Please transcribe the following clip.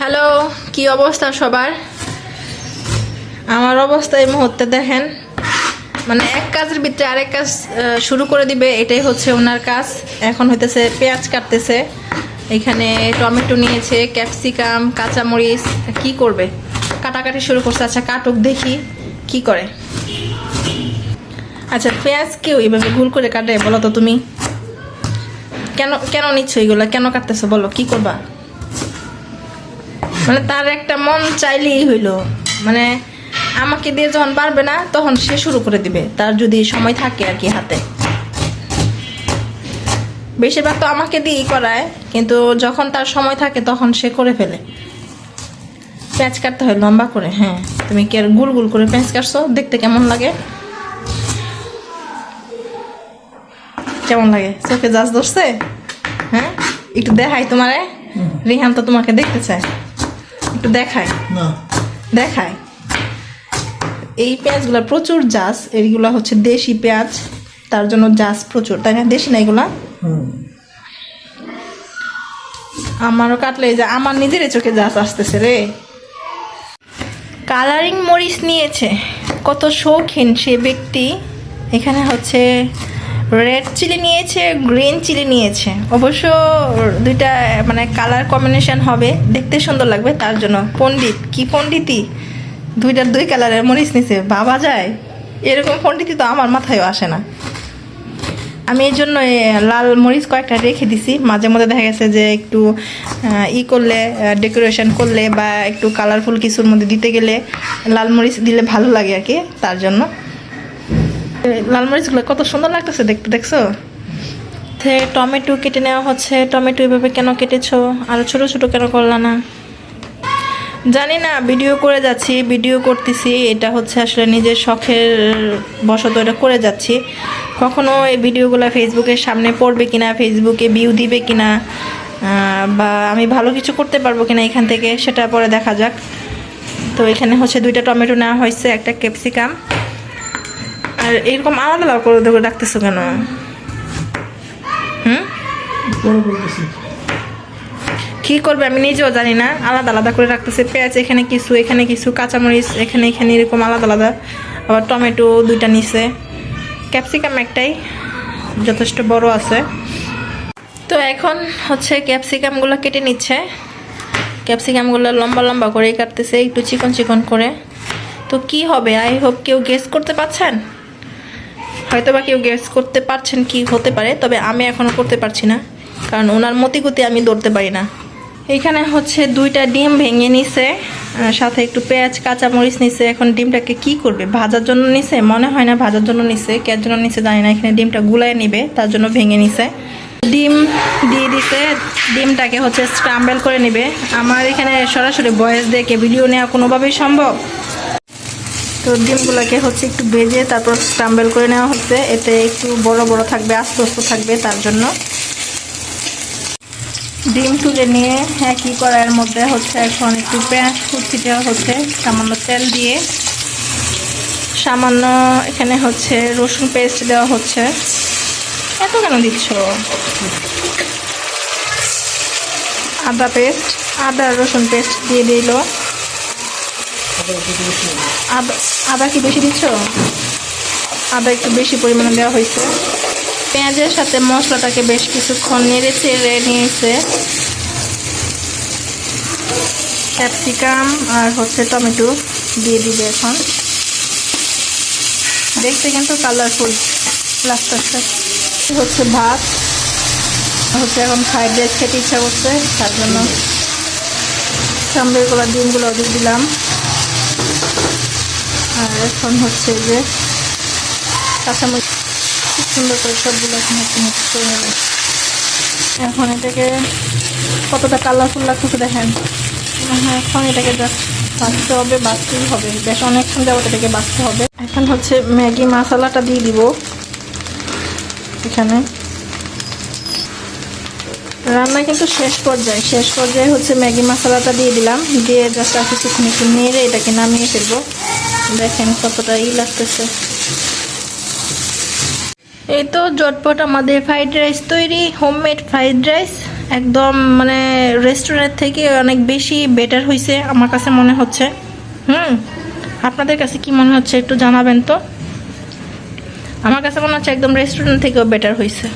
Hello কি অবস্থা সবার? আমার অবস্থা এই মুহূর্তে দেখেন। মানে এক কাজের ভিতরে আরেক কাজ শুরু করে দিবে এটাই হচ্ছে ওনার কাজ। এখন হইতেছে পেঁয়াজ কাটতেছে। এখানে টমেটো নিয়েছে ক্যাপসিকাম কাঁচামরিচ কি করবে? কাটাকাটি শুরু করছে। আচ্ছা কাটুক দেখি কি করে। আচ্ছা পেঁয়াজ কেউ এভাবে ভুল করে কাটে বলো তো তুমি? কেন কেন নিচ্ছ এগুলো? কেন কাটতেছো? বলো কি করবা? মানে তার একটা মন চাইলেই হইল। মানে আমাকে দিয়ে যখন পারবে না, তখন সে শুরু করে দিবে। তার যদি সময় থাকে আর কি হাতে। বেশিরভাগ তো আমাকে দিয়েই করায়, কিন্তু যখন তার সময় থাকে, তখন সে করে ফেলে। পেঁয়াজ কাটতে হয়, লম্বা করে হ্যাঁ। তুমি কি আর গুল গুল করে প্যাঁচ কাটছো? দেখতে কেমন লাগে? কেমন লাগে? চোখে জাজ ধরছে? হ্যাঁ? একটু দেখাই তোমারে। রিহান তো তোমাকে দেখতে চায়। দেখায়। না। দেখায়। এই পেঁয়াজগুলো প্রচুর জাস এইগুলো হচ্ছে দেশি পেঁয়াজ তার জন্য জাস প্রচুর তাই না? দেশি না এগুলা? হুম। আমারও কাটলে যে আমার নিজেরই চোখে জাস আসতেছে রে। কালারিং মরিচ নিয়েছে। কত শৌখিন সে ব্যক্তি। এখানে হচ্ছে রেড চিলি নিয়েছে গ্রিন চিলি নিয়েছে। অবশ্য দুইটা মানে কালার কম্বিনেশন হবে। দেখতে সুন্দর লাগবে, তার জন্য পণ্ডিত। কি পণ্ডিতই? দুইটার দুই কালারের মরিচ নিছে বাবা যায়? এরকম পণ্ডিতই তো আমার মাথায়ও আসে না। আমি এই জন্য লাল মরিচ কয়েকটা রেখে দিছি। মাঝে মধ্যে দেখা গেছে যে একটু ই করলে ডেকোরেশন করলে বা একটু কালারফুল কিছুর মধ্যে দিতে গেলে লাল মরিচ দিলে ভালো লাগে আর কি, তার জন্য। এ, লাল মরিচগুলো কত সুন্দর লাগতেছে দেখতে দেখছ? টমেটো কেটে নেওয়া হচ্ছে। টমেটো এভাবে কেন কেটেছো? আর ছোট ছোট কেন করলা না? জানি না ভিডিও করে যাচ্ছি ভিডিও করতেছি। এটা হচ্ছে আসলে নিজের শখের বশত এটা করে যাচ্ছি। কখনো এই ভিডিওগুলো ফেসবুকের সামনে পড়বে কিনা ফেসবুকে ভিউ দিবে কিনা বা আমি ভালো কিছু করতে পারব কিনা এখান থেকে সেটা পরে দেখা যাক। তো এখানে হচ্ছে দুইটা টমেটো নেওয়া হয়েছে একটা ক্যাপসিকাম। আর এরকম আলাদা আলাদা করে করে রাখতেছো কেন? হুম? কি করবে আমি নিজেও জানি না আলাদা আলাদা করে রাখতেছে পেঁয়াজ এখানে কিছু এখানে কিছু কাঁচামরিচ এখানে এখানে এরকম আলাদা আলাদা আবার টমেটো দুইটা নিচে ক্যাপসিকাম একটাই যথেষ্ট বড় আছে। তো এখন হচ্ছে ক্যাপসিকামগুলো কেটে নিচ্ছে। ক্যাপসিকামগুলো লম্বা লম্বা করে কাটতেছে একটু চিকন চিকন করে। তো কি হবে? আই হোপ কেউ গেস করতে পারছেন? হয়তো বা কেউ গেস করতে পারছেন কি হতে পারে, তবে আমি এখনও করতে পারছি না, কারণ ওনার মতিগতি আমি ধরতে পারি না। এখানে হচ্ছে দুইটা ডিম ভেঙে নিছে সাথে একটু পেঁয়াজ, কাঁচামরিচ নিছে, এখন ডিমটাকে কি করবে? ভাজার জন্য নিছে? মনে হয় না ভাজার জন্য নিছে কেয়ার জন্য নিছে জানি না, এখানে ডিমটা গুলায় নিবে, তার জন্য ভেঙে নিছে। ডিম দিয়ে দিতে ডিমটাকে হচ্ছে স্ক্রাম্বেল করে নেবে। আমার এখানে সরাসরি বয়স দেখে ভিডিও নেওয়া কোনোভাবেই সম্ভব? তো ডিমগুলোকে হচ্ছে একটু ভেজে তারপর স্ক্রাম্বেল করে নেওয়া হচ্ছে। এতে একটু বড় বড় থাকবে, আস্তে আস্তে থাকবে তার জন্য। ডিম তুলে নিয়ে হ্যাঁ একই কড়াইয়ের মধ্যে হচ্ছে এখন একটু পেঁয়াজ কুচি দেওয়া হচ্ছে, সামান্য তেল দিয়ে। সামান্য এখানে হচ্ছে রসুন পেস্ট দেওয়া হচ্ছে। এত কেন দিচ্ছ? আদা পেস্ট, আদা রসুন পেস্ট দিয়ে দিল। আদা আদা কি বেশি দিচ্ছ? আদা একটু বেশি পরিমাণে দেওয়া হয়েছে। পেঁয়াজের সাথে মশলাটাকে বেশ কিছুক্ষণ নেড়ে চেড়ে নিয়েছে। ক্যাপসিকাম আর হচ্ছে টমেটো দিয়ে দিবে এখন। দেখতে কিন্তু কালারফুল লাগতেছে হচ্ছে ভাত। হচ্ছে এখন ফ্রাইড রাইস খেতে ইচ্ছা করছে, তার জন্য। সামবেগুলো ডিমগুলো দিয়ে দিলাম। আর এখন হচ্ছে যে কাঁচামরিচ খুব সুন্দর করে সবগুলো এখন হচ্ছে মিক্স করে নেবে। এখন এটাকে কতটা কালারফুল লাগতেছে দেখেন। হ্যাঁ এখন এটাকে জাস্ট বাঁচতে হবে, বাঁচতেই হবে। বেশ অনেকক্ষণ যাব এটাকে বাঁচতে হবে। এখন হচ্ছে ম্যাগি মশলাটা দিয়ে দিব এখানে। রান্না কিন্তু শেষ পর্যায়ে শেষ পর্যায়ে হচ্ছে ম্যাগি মশলাটা দিয়ে দিলাম। দিয়ে জাস্ট আর কিছুক্ষণ একটু নেড়ে এটাকে নামিয়ে ফেলব। দেখেন কতটা ই লাগতেছে। এই তো জটপট আমাদের ফ্রাইড রাইস তৈরি হোমমেড ফ্রাইড রাইস একদম মানে রেস্টুরেন্ট থেকে অনেক বেশি বেটার হয়েছে আমার কাছে মনে হচ্ছে। হুম, আপনাদের কাছে কি মনে হচ্ছে একটু জানাবেন তো? আমার কাছে মনে হচ্ছে একদম রেস্টুরেন্ট থেকেও বেটার হয়েছে